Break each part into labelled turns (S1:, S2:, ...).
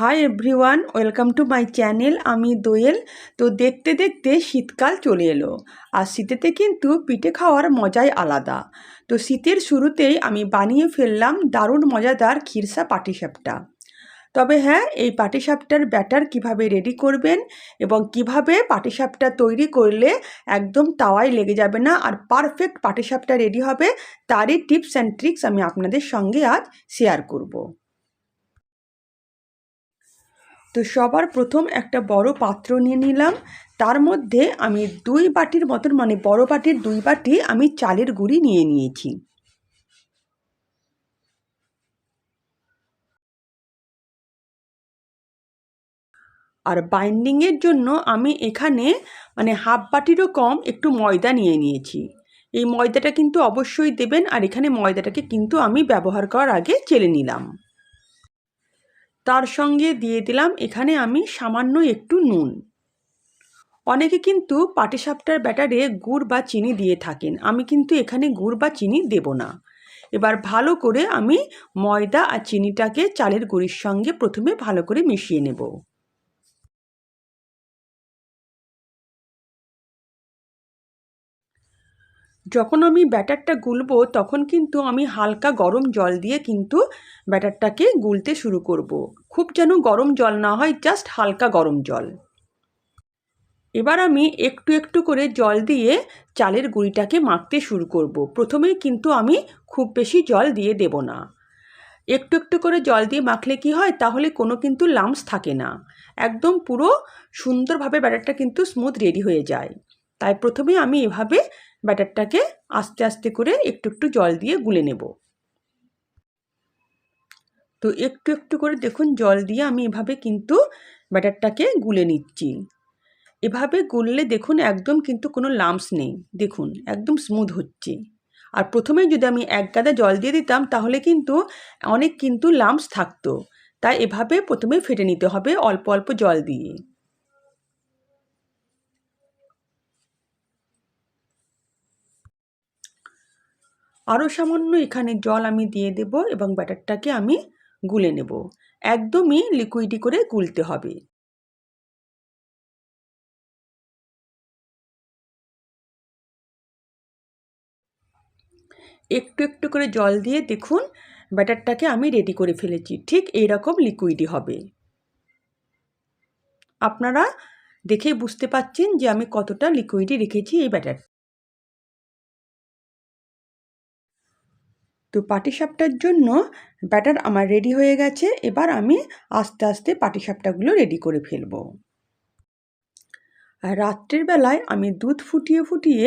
S1: Hi everyone welcome to my channel আমি দোয়েল। তো দেখতে দেখতে শীতকাল চলে এলো। আর শীতেতে কিন্তু পিঠে খাওয়ার মজাই আলাদা। তো শীতের শুরুতেই আমি বানিয়ে ফেললাম দারুণ মজাদার খিরসা পাটিসাপটা। তবে হ্যাঁ এই পাটিসাপটার ব্যাটার কীভাবে রেডি করবেন এবং কীভাবে পাটিসাপটা তৈরি করলে একদম তাওয়ায় লেগে যাবে না আর পারফেক্ট পাটিসাপটা রেডি হবে, তারই টিপস অ্যান্ড ট্রিক্স আমি আপনাদের সঙ্গে আজ শেয়ার করব। তো সবার প্রথম একটা বড় পাত্র নিয়ে নিলাম। তার মধ্যে আমি দুই বাটির মতন মানে বড় বাটির দুই বাটি আমি চালের গুঁড়ি নিয়ে নিয়েছি। আর বাইন্ডিংয়ের জন্য আমি এখানে মানে হাফ বাটিরও কম একটু ময়দা নিয়ে নিয়েছি। এই ময়দাটা কিন্তু অবশ্যই দেবেন, আর এখানে ময়দাটাকে কিন্তু আমি ব্যবহার করার আগে চেলে নিলাম। তার সঙ্গে দিয়ে দিলাম এখানে আমি সামান্য একটু নুন। অনেকে কিন্তু পাটিসাপটার ব্যাটারে গুড় বা চিনি দিয়ে থাকেন। আমি কিন্তু এখানে গুড় বা চিনি দেব না। এবার ভালো করে আমি ময়দা আর চিনিটাকে চালের গুঁড়ির সঙ্গে প্রথমে ভালো করে মিশিয়ে নেব। যখন আমি ব্যাটারটা গুলবো, তখন কিন্তু আমি হালকা গরম জল দিয়ে কিন্তু ব্যাটারটাকে গুলতে শুরু করব। খুব যেন গরম জল না হয়, জাস্ট হালকা গরম জল এবার আমি একটু একটু করে জল দিয়ে চালের গুঁড়িটাকে মাখতে শুরু করব। প্রথমেই কিন্তু আমি খুব বেশি জল দিয়ে দেব না একটু একটু করে জল দিয়ে মাখলে কি হয়, তাহলে কোনো কিন্তু লামস থাকে না একদম পুরো সুন্দরভাবে ব্যাটারটা কিন্তু স্মুথ রেডি হয়ে যায় তাই প্রথমে আমি এভাবে ব্যাটারটাকে আস্তে আস্তে করে একটু একটু জল দিয়ে গুলে নেব। তো একটু একটু করে দেখুন জল দিয়ে আমি এভাবে কিন্তু ব্যাটারটাকে গুলে নিচ্ছি। এভাবে গুললে দেখুন একদম কিন্তু কোনো লামস নেই। দেখুন, একদম স্মুথ হচ্ছে। আর প্রথমেই যদি আমি এক গাদা জল দিয়ে দিতাম, তাহলে কিন্তু অনেক কিন্তু লামস থাকতো। তাই এভাবে প্রথমে ফেটে নিতে হবে অল্প অল্প জল দিয়ে। আরও সামান্য এখানে জল আমি দিয়ে দেব এবং ব্যাটারটাকে আমি গুলে নেব। একদমই লিকুইডি করে গুলতে হবে। একটু একটু করে জল দিয়ে দেখুন, ব্যাটারটাকে আমি রেডি করে ফেলেছি। ঠিক এইরকম লিকুইডই হবে। আপনারা দেখে বুঝতে পাচ্ছেন যে আমি কতটা লিকুইডই রেখেছি এই ব্যাটার তো পাটিসাপটার জন্য ব্যাটার আমার রেডি হয়ে গেছে। এবার আমি আস্তে আস্তে পাটিসাপটাগুলো রেডি করে ফেলব। আর রাত্রের বেলায় আমি দুধ ফুটিয়ে ফুটিয়ে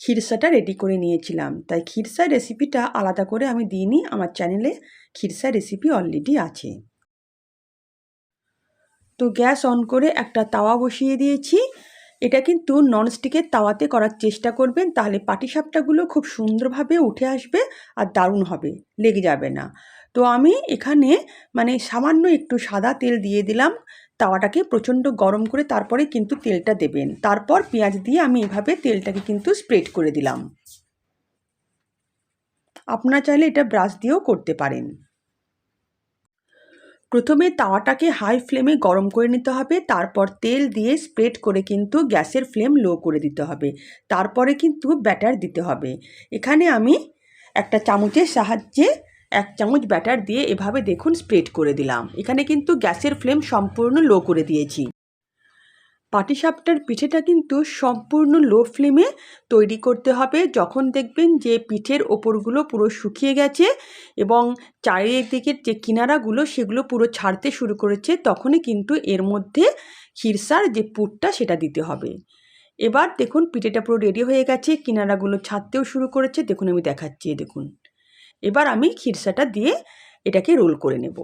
S1: খিরসাটা রেডি করে নিয়েছিলাম। তাই খিরসার রেসিপিটা আলাদা করে আমি দিইনি, আমার চ্যানেলে খিরসা রেসিপি অলরেডি আছে। তো গ্যাস অন করে একটা তাওয়া বসিয়ে দিয়েছি। এটা কিন্তু ননস্টিকের তাওয়াতে করার চেষ্টা করবেন, তাহলে পাটিসাপটাগুলো খুব সুন্দরভাবে উঠে আসবে আর দারুণ হবে, লেগে যাবে না। তো আমি এখানে মানে সামান্য একটু সাদা তেল দিয়ে দিলাম, তাওয়াটাকে প্রচণ্ড গরম করে তারপরে কিন্তু তেলটা দেবেন। তারপর পেঁয়াজ দিয়ে আমি এভাবে তেলটাকে কিন্তু স্প্রেড করে দিলাম। আপনারা চাইলে এটা ব্রাশ দিয়েও করতে পারেন। প্রথমে তাওয়াটাকে হাই ফ্লেমে গরম করে নিতে হবে, তারপর তেল দিয়ে স্প্রেড করে কিন্তু গ্যাসের ফ্লেম লো করে দিতে হবে, তারপরে কিন্তু ব্যাটার দিতে হবে। এখানে আমি একটা চামচের সাহায্যে এক চামচ ব্যাটার দিয়ে এভাবে দেখুন স্প্রেড করে দিলাম। এখানে কিন্তু গ্যাসের ফ্লেম সম্পূর্ণ লো করে দিয়েছি। পাটিসাপটার পিঠেটা কিন্তু সম্পূর্ণ লো ফ্লেমে তৈরি করতে হবে। যখন দেখবেন যে পিঠের ওপরগুলো পুরো শুকিয়ে গেছে এবং চারিদিকের যে কিনারাগুলো সেগুলো পুরো ছাড়তে শুরু করেছে, তখনই কিন্তু এর মধ্যে খিরসার যে পুরটা সেটা দিতে হবে। এবার দেখুন, পিঠেটা পুরো রেডি হয়ে গেছে, কিনারাগুলো ছাড়তেও শুরু করেছে। দেখুন, আমি দেখাচ্ছি, দেখুন। এবার আমি খিরসাটা দিয়ে এটাকে রোল করে নেব।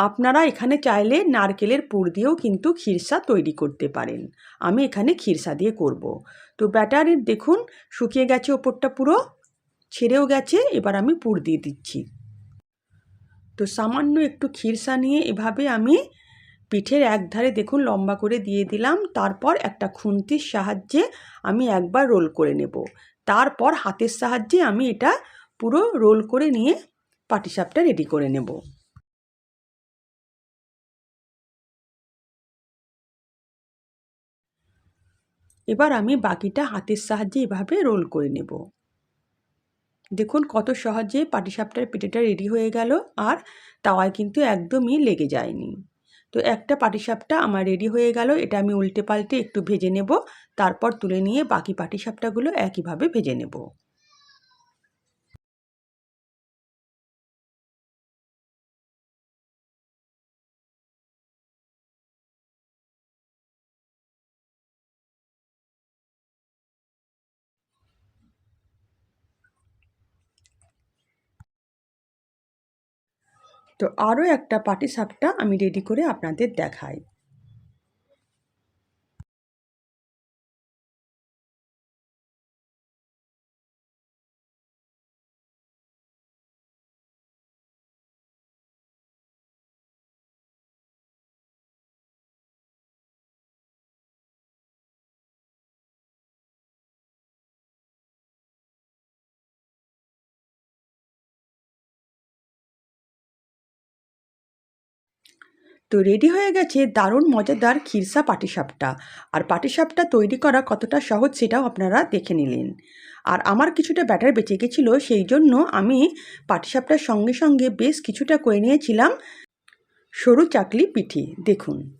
S1: আপনারা এখানে চাইলে নারকেলের পুর দিয়েও কিন্তু খিরসা তৈরি করতে পারেন। আমি এখানে খিরসা দিয়ে করব। তো ব্যাটারির দেখুন, শুকিয়ে গেছে ওপরটা পুরো, ছেড়েও গেছে, এবার আমি পুর দিয়ে দিচ্ছি। তো সামান্য একটু খিরসা নিয়ে এভাবে আমি পিঠের এক ধারে দেখুন, লম্বা করে দিয়ে দিলাম। তারপর একটা খুন্তির সাহায্যে আমি একবার রোল করে নেব। তারপর হাতের সাহায্যে আমি এটা পুরো রোল করে নিয়ে পাটিসাপটা রেডি করে নেব। এবার আমি বাকিটা হাতের সাহায্যে এভাবে রোল করে নেব। দেখুন কত সহজে পাটিসাপটার পিঠেটা রেডি হয়ে গেল আর তাওয়ায় কিন্তু একদমই লেগে যায়নি। তো একটা পাটিসাপটা আমার রেডি হয়ে গেল, এটা আমি উল্টে পাল্টে একটু ভেজে নেব, তারপর তুলে নিয়ে বাকি পাটিসাপটাগুলো একইভাবে ভেজে নেব। তো আরও একটা পাটি সাপটা আমি রেডি করে আপনাদের দেখাই। তো রেডি হয়ে গেছে দারুণ মজাদার খিরসা পাটিসাপটা। আর পাটিসাপটা তৈরি করা কতটা সহজ সেটাও আপনারা দেখে নিলেন। আর আমার কিছুটা ব্যাটার বেঁচে গেছিল, সেই জন্য আমি পাটিসাপটার সঙ্গে সঙ্গে বেশ কিছুটা করে নিয়েছিলাম সরু চাকলি পিঠি। দেখুন।